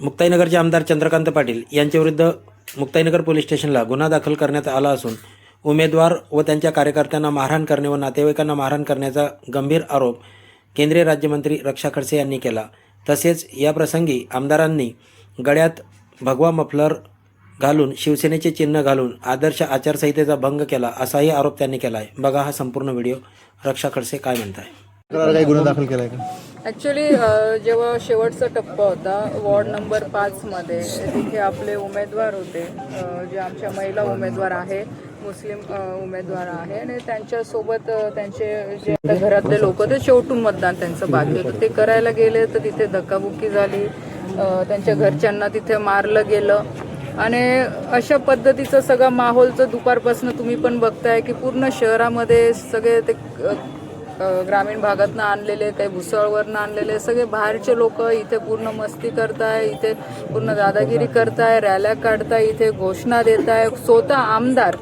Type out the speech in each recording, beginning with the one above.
मुक्ताईनगरचे आमदार चंद्रकांत पाटील यांच्याविरुद्ध मुक्ताईनगर पोलीस स्टेशनला गुन्हा दाखल करण्यात आला असून उमेदवार व त्यांच्या कार्यकर्त्यांना मारहाण करणे व नातेवाईकांना मारहाण करण्याचा गंभीर आरोप केंद्रीय राज्यमंत्री रक्षा खडसे यांनी केला. तसेच या प्रसंगी आमदारांनी गळ्यात भगवा मफलर घालून शिवसेनेचे चिन्ह घालून आदर्श आचारसंहितेचा भंग केला असाही आरोप त्यांनी केला आहे बघा हा संपूर्ण व्हिडिओ. रक्षा खडसे काय म्हणत आहे काही गुन्हा दाखल केलाय का? ॲक्च्युली जेव्हा शेवटचा टप्पा होता वॉर्ड नंबर पाचमध्ये तिथे आपले उमेदवार होते अ, जे आमच्या महिला उमेदवार आहे मुस्लिम अ, उमेदवार आहे आणि त्यांच्यासोबत अ, त्यांचे जे आता घरातले लोक ते शेवटून मतदान त्यांचं बाकी होतं. ते करायला गेले तर तिथे धक्काबुक्की झाली अ, त्यांच्या घरच्यांना तिथे मारलं गेलं आणि अशा पद्धतीचं सगळं माहोलचं दुपारपासून तुम्ही पण बघताय की पूर्ण शहरामध्ये सगळे ते अ, ग्रामीण भागातनं आणलेले काही भुसळवरनं आणलेले सगळे बाहेरचे लोक इथे पूर्ण मस्ती करताय इथे पूर्ण दादागिरी करताय रॅल्या काढताय इथे घोषणा देत आहे स्वतः आमदार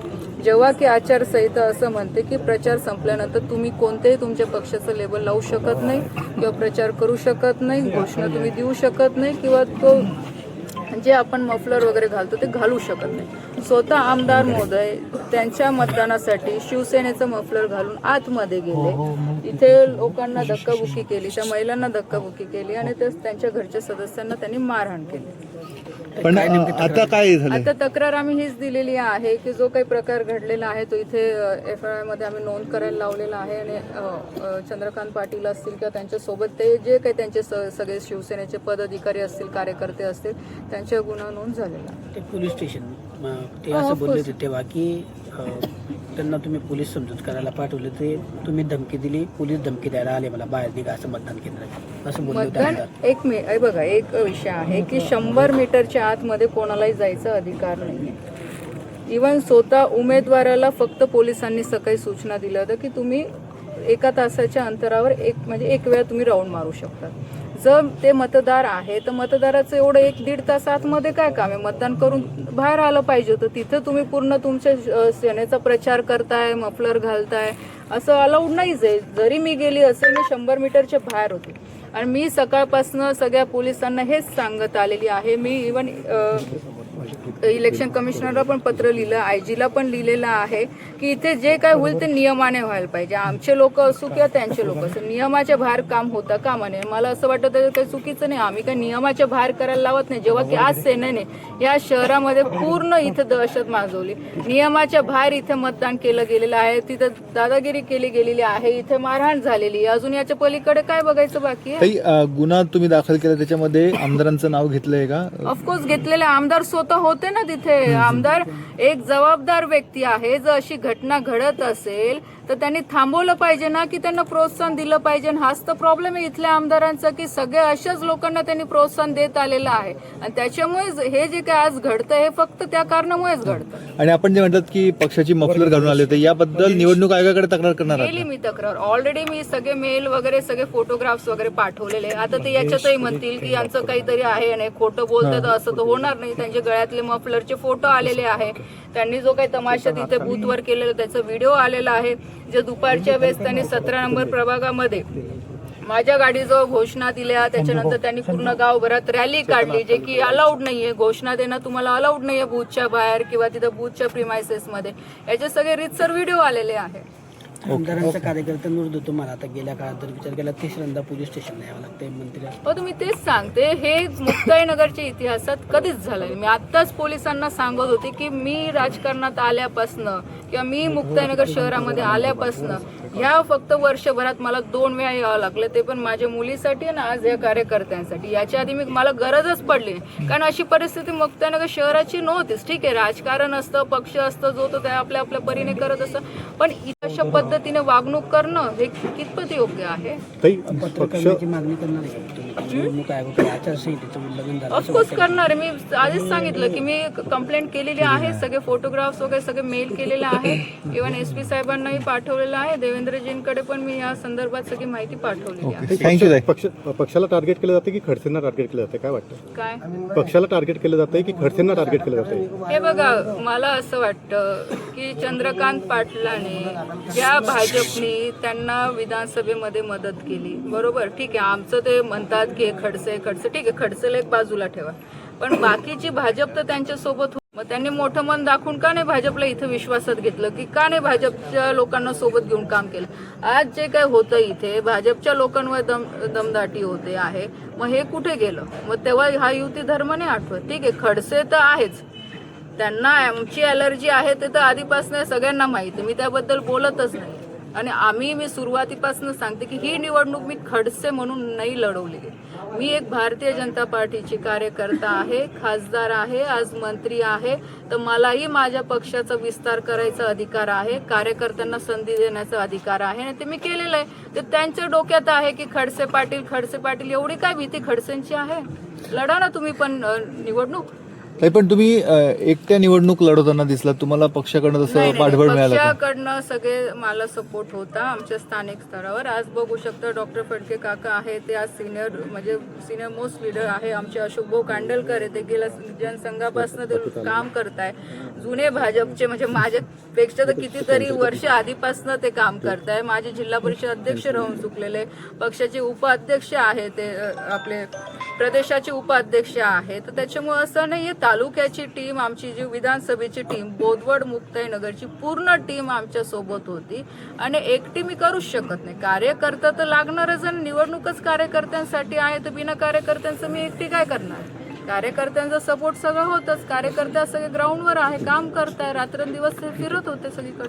जेव्हा की आचारसंहिता असं म्हणते की प्रचार संपल्यानंतर तुम्ही कोणत्याही तुमच्या पक्षाचं लेबल लावू शकत नाही किंवा प्रचार करू शकत नाही घोषणा तुम्ही देऊ शकत नाही किंवा तो जे आपण मफलर वगैरे घालतो ते घालू शकत नाही. स्वतः आमदार महोदय त्यांच्या मतदानासाठी शिवसेनेचं मफलर घालून आतमध्ये गेले. इथे लोकांना धक्काबुक्की केली त्या महिलांना धक्काबुक्की केली आणि ते त्यांच्या घरच्या सदस्यांना त्यांनी मारहाण केली. पण आता काय झालं आता तक्रार आम्ही हीच दिलेली आहे की जो काही प्रकार घडलेला आहे तो इथे एफ आयमध्ये आम्ही नोंद करायला लावलेला आहे आणि चंद्रकांत पाटील असतील किंवा त्यांच्यासोबत ते जे काही त्यांचे सगळे शिवसेनेचे पदाधिकारी असतील कार्यकर्ते असतील त्यांच्या गुन्हा नोंद झालेला आहे. ते पोलीस स्टेशन म, ते हो, असं बोलले. होते तेव्हा की अ, त्यांना तुम्ही पोलीस समजूत करायला पाठवले ते तुम्ही धमकी दिली पोलीस धमकी द्यायला आले मला बाहेर निघा असं मतदान केंद्रात असं बोलले होते मतदान आमदार एक मी हे बघा एक विषय आहे की शंभर मीटरच्या आतमध्ये कोणालाही जायचा अधिकार नाही इवन स्वतः उमेदवाराला फक्त पोलिसांनी सकाळी सूचना दिल्या होत्या की तुम्ही एका तासाच्या अंतरावर एक म्हणजे एक वेळा तुम्ही राऊंड मारू शकता जर ते मतदार आहे तर मतदाराचं एवढं एक दीड तास आतमध्ये काय काम आहे? मतदान करून बाहेर आलं पाहिजे होतं. तिथं तुम्ही पूर्ण तुमच्या सेनेचा प्रचार करताय मफलर घालताय. असं अलाउड नाहीच आहे. जरी मी गेली असेल मी शंभर मीटरच्या बाहेर होते. आणि मी सकाळपासून सगळ्या पोलिसांना हेच सांगत आलेली आहे. मी इवन इलेक्शन कमिशनरला पण पत्र लिहिलं आय जीला पण लिहिलेलं आहे की इथे जे काय होईल ते नियमाने व्हायला पाहिजे. आमचे लोक असो किंवा त्यांचे लोक असो नियमाच्या बाहेर काम होता कामा नये. मला असं वाटतं त्याचं काही चुकीचं नाही. आम्ही काही नियमाच्या बाहेर करायला लावत नाही. जेव्हा की आज सेनेने या शहरामध्ये पूर्ण इथं दहशत माजवली. नियमाच्या बाहेर इथे मतदान केलं गेलेलं आहे. तिथं दादागिरी केली गेलेली आहे. इथे मारहाण झालेली आहे. अजून याच्या पलीकडे काय बघायचं बाकी आहे? ताई अ, गुन्हा तुम्ही दाखल केला त्याच्यामध्ये आमदारांचं नाव घेतलंय का? ऑफकोर्स घेतलेले आमदार स्वतः होते ना तिथे. आमदार एक जबाबदार व्यक्ती आहे. जर अशी घटना घडत असेल तर त्यांनी थांबवलं पाहिजे ना की त्यांना प्रोत्साहन दिलं पाहिजे. हाच तर प्रॉब्लेम आहे इथल्या आमदारांचा की सगळ्या अशाच लोकांना त्यांनी प्रोत्साहन देत आलेलं आहे. आणि त्याच्यामुळेच हे जे काय आज घडतं हे फक्त त्या कारणामुळेच घडतं आणि आपण जे म्हणतात की पक्षाची मफलर घालून आले तर याबद्दल निवडणूक आयोगाकडे तक्रार करणार केली मी तक्रार. ऑलरेडी मी सगळे मेल वगैरे सगळे फोटोग्राफ्स वगैरे पाठवलेले. आता ते याच्यातही म्हणतील की यांचं काहीतरी आहे आणि खोटं बोलतात असं तर होणार नाही. त्यांचे गळ्यातले मफलरचे फोटो आलेले आहे. त्यांनी जो काही तमाशा तिथे बूथवर केलेला त्याचा व्हिडिओ आलेला आहे. जे दुपारच्या वेळेस त्यांनी सतरा नंबर प्रभागामध्ये माझ्या गाडीजवळ घोषणा दिल्या त्याच्यानंतर त्यांनी पूर्ण गावभरात रॅली काढली जे की अलाउड नाहीये. घोषणा देणं तुम्हाला अलाउड नाहीये बूथच्या बाहेर किंवा तिथं बूथच्या प्रिमायसेसमध्ये याचे सगळे रितसर व्हिडिओ आलेले आहेत. आमदारांचा कार्यकर्ता विरुद्ध तुम्हाला आता गेल्या काळात जर विचार केला तिसऱ्यांदा पोलीस स्टेशनला यावं लागतंय मंत्री हो तुम्ही तेच सांगते हे मुक्ताईनगरच्या इतिहासात कधीच झालं मी आत्ताच पोलिसांना सांगत होते की मी राजकारणात आल्यापासनं किंवा मी मुक्ताईनगर शहरामध्ये आल्यापासनं ह्या फक्त वर्षभरात मला दोन वेळा यावं लागलं ते पण माझ्या मुलीसाठी आणि आज या कार्यकर्त्यांसाठी. याच्या आधी मी मला गरजच पडली कारण अशी परिस्थिती मुक्ताईनगर शहराची नव्हतीच. ठीक आहे राजकारण असतं पक्ष असतं जो तो त्या आपल्या आपल्या परीने करत असतं. पण अशा पद्धतीने वागणूक करणं हे कितपत योग्य आहे? ऑफकोर्स करणार आहे मी आधीच सांगितलं की मी कंप्लेंट केलेली आहे. सगळे फोटोग्राफ्स वगैरे सगळे मेल केलेले आहे इव्हन एस पी साहेबांनाही पाठवलेलं आहे. देवेंद्रजींकडे पण मी या संदर्भात सगळी माहिती पाठवलेली आहे. थँक्यू पक्ष पक्षाला टार्गेट केलं जाते की खडसेंना टार्गेट केलं जाते? काय वाटतं? काय? पक्षाला टार्गेट केलं जाते की खडसेंना टार्गेट केलं जाते हे बघा मला असं वाटतं की चंद्रकांत पाटलाने ज्या भाजपने त्यांना विधानसभेमध्ये मदत केली. बरोबर? ठीक आहे आमचं ते म्हणतात की हे खडसे खडसे. ठीक आहे खडसेला एक बाजूला ठेवा. पण बाकीची भाजप तर त्यांच्यासोबत होती. मग त्यांनी मोठं मन दाखवून का नाही भाजपला इथं विश्वासात घेतलं? की का नाही भाजपच्या लोकांना सोबत घेऊन काम केलं? आज जे काय होतं इथे भाजपच्या लोकांवर दम दमदाटी होते आहे. मग हे कुठे गेलं? मग तेव्हा हा युती धर्म नाही आठवत. ठीक आहे खडसे तर आहेच. त्यांना आमची अलर्जी आहे ते तर आधीपासून सगळ्यांना माहिती मी त्याबद्दल बोलतच नाही. आणि आम्ही मी सुरुवातीपासून सांगते की ही निवडणूक मी खडसे म्हणून नाही लढवली मी एक भारतीय जनता पार्टीची कार्यकर्ता आहे खासदार आहे आज मंत्री आहे. तर मलाही माझ्या पक्षाचा विस्तार करायचा अधिकार आहे कार्यकर्त्यांना संधी देण्याचा अधिकार आहे. आणि ते मी केलेलं आहे. ते त्यांच्या डोक्यात आहे की खडसे पाटील खडसे पाटील एवढी काय भीती खडसेंची आहे? लढा ना तुम्ही पण निवडणूक. ताई पण तुम्ही एकट्या निवडणूक लढवताना दिसला तुम्हाला पक्षाकडनं नाही, तसं नाही, पाठबळ मिळालं का? पक्षाकडनं सगळे मला सपोर्ट होता आमच्या स्थानिक स्तरावर. आज बघू शकता डॉक्टर फडके काका आहे ते आज सिनियर म्हणजे सिनियर मोस्ट लीडर आहे आमचे अशोक भाऊ कांडलकर आहे ते गेल्या जनसंघापासून ते काम करताय. जुने भाजपचे म्हणजे माझ्यापेक्षा तर कितीतरी वर्ष आधीपासून ते काम करताय. माझे जिल्हा परिषद अध्यक्ष राहून चुकलेले. पक्षाचे उपाध्यक्ष आहे ते अ, आपले प्रदेशाचे उपाध्यक्ष आहे तर त्याच्यामुळे असं नाहीये तालुक्याची टीम आमची जी विधानसभेची टीम बोदवड मुक्ताईनगरची पूर्ण टीम आमच्यासोबत होती. आणि एकटी मी करूच शकत नाही. कार्यकर्ता तर लागणारच आणि निवडणूकच कार्यकर्त्यांसाठी आहे तर बिना कार्यकर्त्यांचं मी एकटी काय करणार? कार्यकर्त्यांचा सपोर्ट सगळं होतच. कार्यकर्ते सगळे ग्राउंडवर आहे काम करताय. रात्रंदिवस ते फिरत होते सगळीकडे.